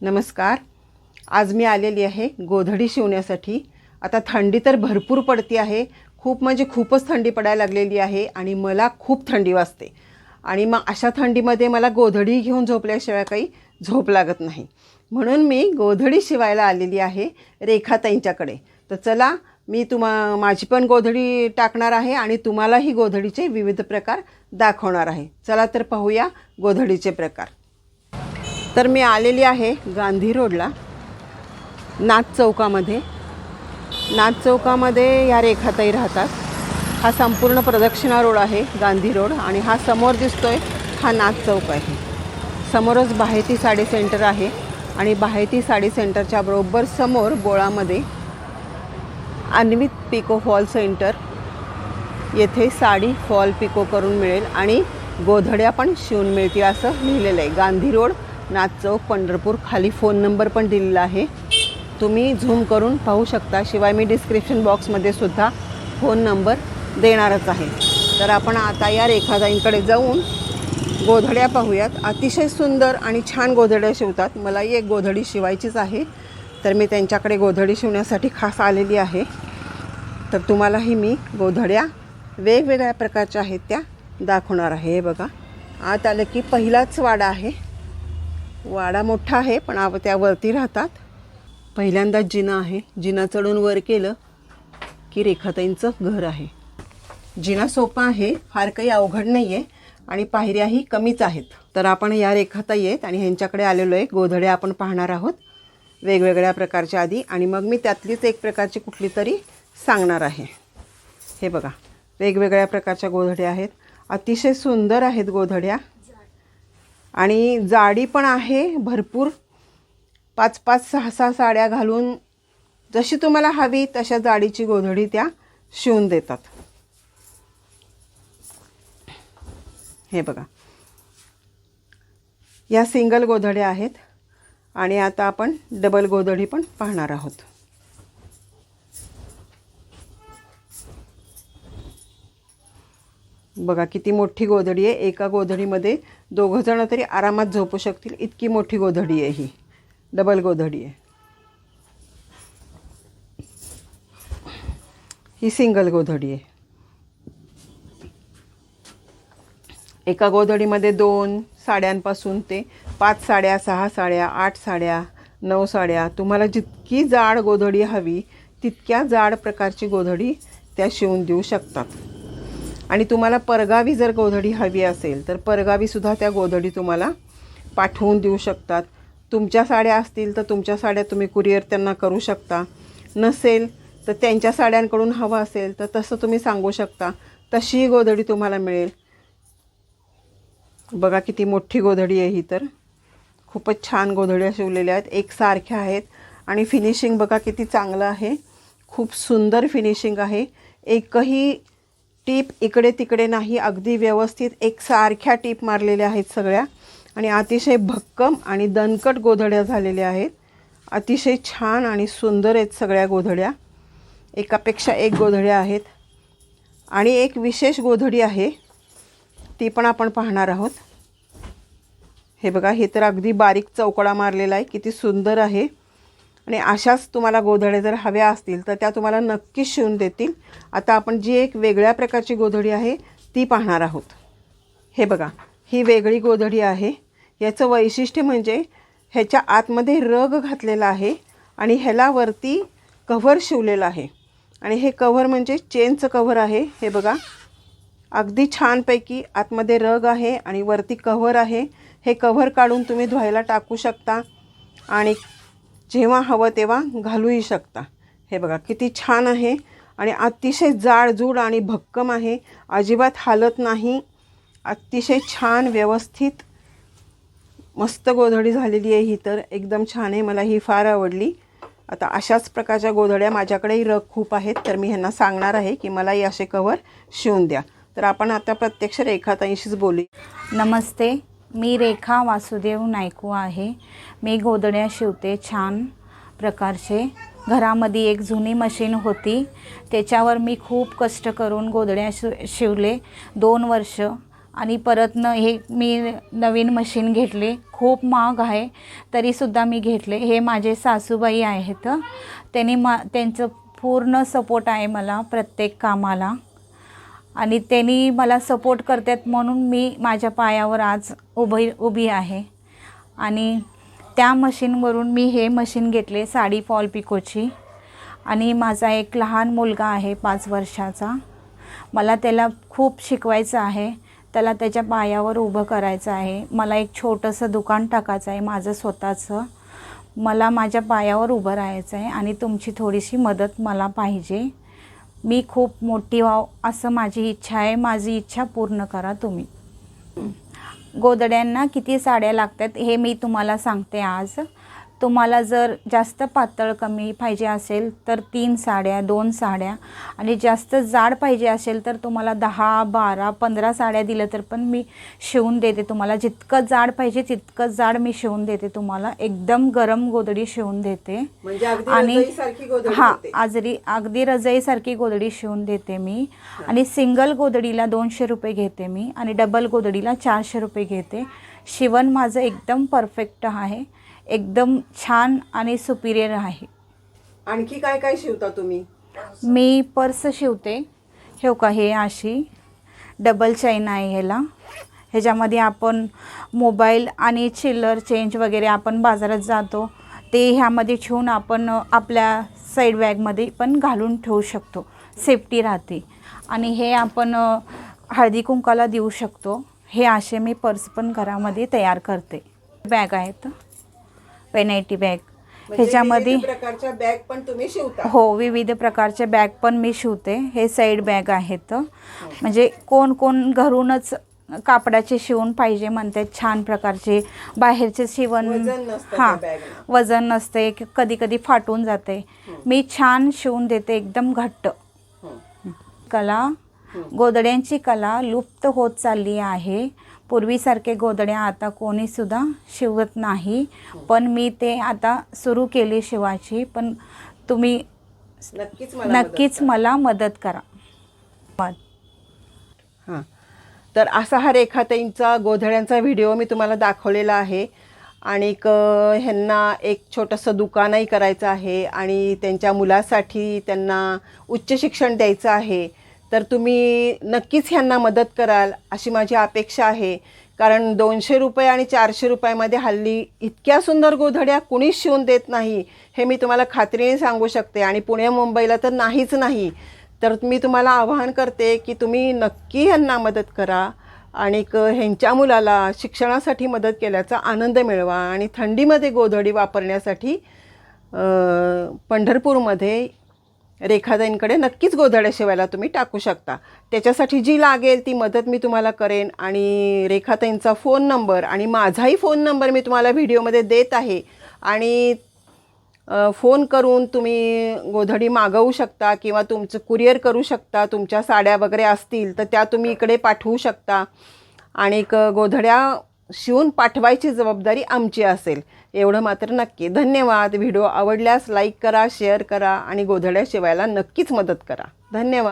नमस्कार. आज मी आलेली आहे गोधडी शिवण्यासाठी. आता थंडी तर भरपूर पडती आहे. खूप म्हणजे खूपच थंडी पडायला लागलेली आहे आणि मला खूप थंडी वाजते. आणि मग अशा थंडीमध्ये मला गोधडी घेऊन झोपल्याशिवाय काही झोप लागत नाही. म्हणून मी गोधडी शिवायला आलेली आहे रेखाताईंच्याकडे. तर चला मी तुम्हा माझी पण गोधडी टाकणार आहे आणि तुम्हालाही गोधडीचे विविध प्रकार दाखवणार आहे. चला तर पाहूया गोधडीचे प्रकार. तर मी आलेली आहे गांधी रोडला नाथ चौकामध्ये. नाथ चौकामध्ये या रेखाताई राहतात. हा संपूर्ण प्रदक्षिणा रोड आहे गांधी रोड आणि हा समोर दिसतोय हा नाथ चौक आहे. समोरच बाहेती साडी सेंटर आहे आणि बाहेती साडी सेंटरच्या बरोबर समोर बोळामध्ये अन्वित पिको फॉल सेंटर. येथे साडी फॉल पिको करून मिळेल आणि गोधड्या पण शिवून मिळतील असं लिहिलेलं आहे. गांधी रोड नाथ चौक पंढरपूर खाली फोन नंबर पण दिलेला आहे. तुम्ही झूम करून पाहू शकता. शिवाय मी डिस्क्रिप्शन बॉक्समध्ये सुद्धा फोन नंबर देणारच आहे. तर आपण आता या रेखाजाईंकडे जाऊन गोधड्या पाहूयात. अतिशय सुंदर आणि छान गोधड्या शिवतात. मलाही एक गोधडी शिवायचीच आहे. तर मी त्यांच्याकडे गोधडी शिवण्यासाठी खास आलेली आहे. तर तुम्हालाही मी गोधड्या वेगवेगळ्या प्रकारच्या आहेत त्या दाखवणार आहे. हे बघा. आत आलं की पहिलाच वाडा आहे. वाडा मोठा आहे पण आव त्यावरती राहतात. पहिल्यांदाच जिना आहे. जिना चढून वर केलं की रेखाताईंचं घर आहे. जिना सोपा आहे फार काही अवघड नाही आहे आणि पायऱ्याही कमीच आहेत. तर आपण या रेखाताई आहेत आणि ह्यांच्याकडे आलेलो आहे. गोधड्या आपण पाहणार आहोत वेगवेगळ्या प्रकारच्या आधी. आणि मग मी त्यातलीच एक प्रकारची कुठली तरी सांगणार आहे. हे बघा वेगवेगळ्या प्रकारच्या गोधड्या आहेत. अतिशय सुंदर आहेत गोधड्या. आणि जाडी पण आहे भरपूर. पाच पाच सहा सहा साड्या घालून जशी तुम्हाला हवी तशा जाडीची गोधडी त्या शिवून देतात. हे बघा. या सिंगल गोधड्या आहेत आणि आता आपण डबल गोधडी पण पाहणार आहोत. बघा किती मोठी गोधडी आहे. एका गोधडीमध्ये दोघंजणं तरी आरामात झोपू शकतील. इतकी मोठी गोधडी आहे ही. डबल गोधडी आहे. ही सिंगल गोधडी आहे. एका गोधडीमध्ये दोन साड्यांपासून ते पाच साड्या सहा साड्या आठ साड्या नऊ साड्या. तुम्हाला जितकी जाड गोधडी हवी तितक्या जाड प्रकारची गोधडी त्या शिवून देऊ शकतात. आणि तुम्हाला परगावी जर गोधडी हवी असेल तर परगावीसुद्धा त्या गोधडी तुम्हाला पाठवून देऊ शकतात. तुमच्या साड्या असतील तर तुमच्या साड्या तुम्ही कुरिअर त्यांना करू शकता. नसेल तर त्यांच्या साड्यांकडून हवं असेल तर तसं तुम्ही सांगू शकता. तशीही गोधडी तुम्हाला मिळेल. बघा किती मोठी गोधडी आहे ही तर. खूपच छान गोधड्या शिवलेल्या आहेत. एकसारख्या आहेत. आणि फिनिशिंग बघा किती चांगलं आहे. खूप सुंदर फिनिशिंग आहे. एकही टीप इकडे तिकडे नाही अगदी व्यवस्थित एकसारख्या टीप मारलेल्या आहेत सगळ्या. आणि अतिशय भक्कम आणि दणकट गोधड्या झालेल्या आहेत. अतिशय छान आणि सुंदर आहेत सगळ्या गोधड्या. एकापेक्षा एक गोधड्या आहेत. आणि एक विशेष गोधडी आहे. ती पण आपण पाहणार आहोत. हे बघा हे तर अगदी बारीक चौकडा मारलेला आहे. किती सुंदर आहे. आणि अशाच तुम्हाला गोधड्या जर हव्या असतील तर त्या तुम्हाला नक्कीच शिवून देतील. आता आपण जी एक वेगळ्या प्रकारची गोधडी आहे ती पाहणार आहोत. हे बघा ही वेगळी गोधडी आहे. याचं वैशिष्ट्य म्हणजे ह्याच्या आतमध्ये रग घातलेला आहे आणि ह्याला वरती कव्हर शिवलेलं आहे. आणि हे कव्हर म्हणजे चेनचं कव्हर आहे. हे बघा अगदी छानपैकी आतमध्ये रग आहे आणि वरती कव्हर आहे. हे कव्हर काढून तुम्ही धुवायला टाकू शकता आणि जेव्हा हवं तेव्हा घालूही शकता. हे बघा किती छान आहे आणि अतिशय जाडजूड आणि भक्कम आहे. अजिबात हालत नाही. अतिशय छान व्यवस्थित मस्त गोधडी झालेली आहे ही तर. एकदम छान आहे. मला ही फार आवडली. आता अशाच प्रकारच्या गोधड्या माझ्याकडेही रग खूप आहेत तर मी ह्यांना सांगणार आहे की मलाही असे कवर शिवून द्या. तर आपण आता प्रत्यक्ष रेखाताईंशीच बोलू. नमस्ते. मी रेखा वासुदेव नायकू आहे. मी गोधड्या शिवते छान प्रकारचे. घरामध्ये एक जुनी मशीन होती. त्याच्यावर मी खूप कष्ट करून गोदड्या शि शिवले. दोन वर्ष. आणि परत न हे मी नवीन मशीन घेतले. खूप महाग आहे. तरीसुद्धा मी घेतले. हे माझे सासूबाई आहेत. त्यांनी मा त्यांचं पूर्ण सपोर्ट आहे मला प्रत्येक कामाला. आणि त्यांनी मला सपोर्ट करतात म्हणून मी माझ्या पायावर आज उभी उभी आहे. आणि त्या मशीनवरून मी हे मशीन घेतले साडी फॉल पिकोची आणि माझा एक लहान मुलगा आहे पाच वर्षाचा. मला त्याला खूप शिकवायचं आहे. त्याला त्याच्या पायावर उभं करायचं आहे. मला एक छोटंसं दुकान टाकायचं आहे माझं स्वतःचं. मला माझ्या पायावर उभं राहायचं आहे आणि तुमची थोडीशी मदत मला पाहिजे. मी खूप मोठी व्हाव असं माझी इच्छा आहे. माझी इच्छा पूर्ण करा तुम्ही. गोदड्यांना किती साड्या लागतात हे मी तुम्हाला सांगते आज. तुम्हाला जर जास्त पातळ कमी पाहिजे असेल तर तीन साड्या दोन साड्या. आणि जास्त जाड पाहिजे असेल तर तुम्हाला दहा बारा पंधरा साड्या दिल्या तर पण मी शिवून देते तुम्हाला. जितकं जाड पाहिजे तितकं जाड मी शिवून देते तुम्हाला. एकदम गरम गोदडी शिवून देते. म्हणजे आणि हां. आजरी अगदी रजाईसारखी गोदडी शिवून देते मी. आणि सिंगल गोदडीला दोनशे रुपये घेते मी. आणि डबल गोदडीला चारशे रुपये घेते. शिवण माझं एकदम परफेक्ट आहे. एकदम छान आणि सुपिरियर आहे. आणखी काय काय शिवता तुम्ही? मी पर्स शिवते. हे का हे अशी डबल चैन आहे ह्याला. ह्याच्यामध्ये आपण मोबाईल आणि चिल्लर चेंज वगैरे आपण बाजारात जातो. ते ह्यामध्ये ठेवून आपण आपल्या साईड बॅगमध्ये पण घालून ठेवू शकतो. सेफ्टी राहते. आणि हे आपण हळदी कुंकाला देऊ शकतो. हे असे मी पर्स पण घरामध्ये तयार करते. बॅग आहेत. पेनायटी बॅग म्हणजे ह्याच्यामध्ये विविध प्रकारच्या बॅग पण तुम्ही शिवता. हो विविध प्रकारचे बॅग पण मी शिवते. हे साईड बॅग आहेत. म्हणजे कोण कोण घरूनच कापडाचे शिवून पाहिजे म्हणतात छान प्रकारचे. बाहेरचे शिवण हां. वजन नसते. कधी कधी फाटून जाते. मी छान शिवून देते एकदम घट्ट. कला गोदड्यांची कला लुप्त होत चालली आहे. पूर्वीसारखे गोदड्या आता कोणीसुद्धा शिवत नाही. पण मी ते आता सुरू केली शिवायची पण तुम्ही नक्कीच मला मदत नक्कीच करा. मला मदत करा. हां. तर असा हा रेखाताईंचा गोधड्यांचा व्हिडिओ मी तुम्हाला दाखवलेला आहे. आणि ह्यांना एक छोटंसं दुकानही करायचं आहे आणि त्यांच्या मुलासाठी त्यांना उच्च शिक्षण द्यायचं आहे. तर तुम्ही नक्कीच ह्यांना मदत कराल अशी माझी अपेक्षा आहे. कारण दोनशे रुपये आणि चारशे रुपयामध्ये हल्ली इतक्या सुंदर गोधड्या कुणीच शिवून देत नाही हे मी तुम्हाला खात्रीने सांगू शकते. आणि पुणे मुंबईला तर नाहीच नाही. तर मी तुम्हाला आवाहन करते की तुम्ही नक्की ह्यांना मदत करा आणि ह्यांच्या मुलाला शिक्षणासाठी मदत केल्याचा आनंद मिळवा. आणि थंडीमध्ये गोधडी वापरण्यासाठी पंढरपूरमध्ये रेखाताईंकडे नक्कीच गोधड्या शिवायला तुम्ही टाकू शकता. त्याच्यासाठी जी लागेल ती मदत मी तुम्हाला करेन आणि रेखाताईंचा फोन नंबर आणि माझाही फोन नंबर मी तुम्हाला व्हिडिओमध्ये देत आहे. आणि फोन करून तुम्ही गोधडी मागवू शकता किंवा तुमचं कुरिअर करू शकता तुमच्या साड्या वगैरे असतील तर त्या तुम्ही इकडे पाठवू शकता. आणि गोधड्या शिवून पाठवायची जबाबदारी आमची असेल. एवढं मात्र नक्की. धन्यवाद. व्हिडिओ आवडल्यास लाईक करा शेअर करा आणि गोधड्या शिवायला नक्कीच मदत करा. धन्यवाद.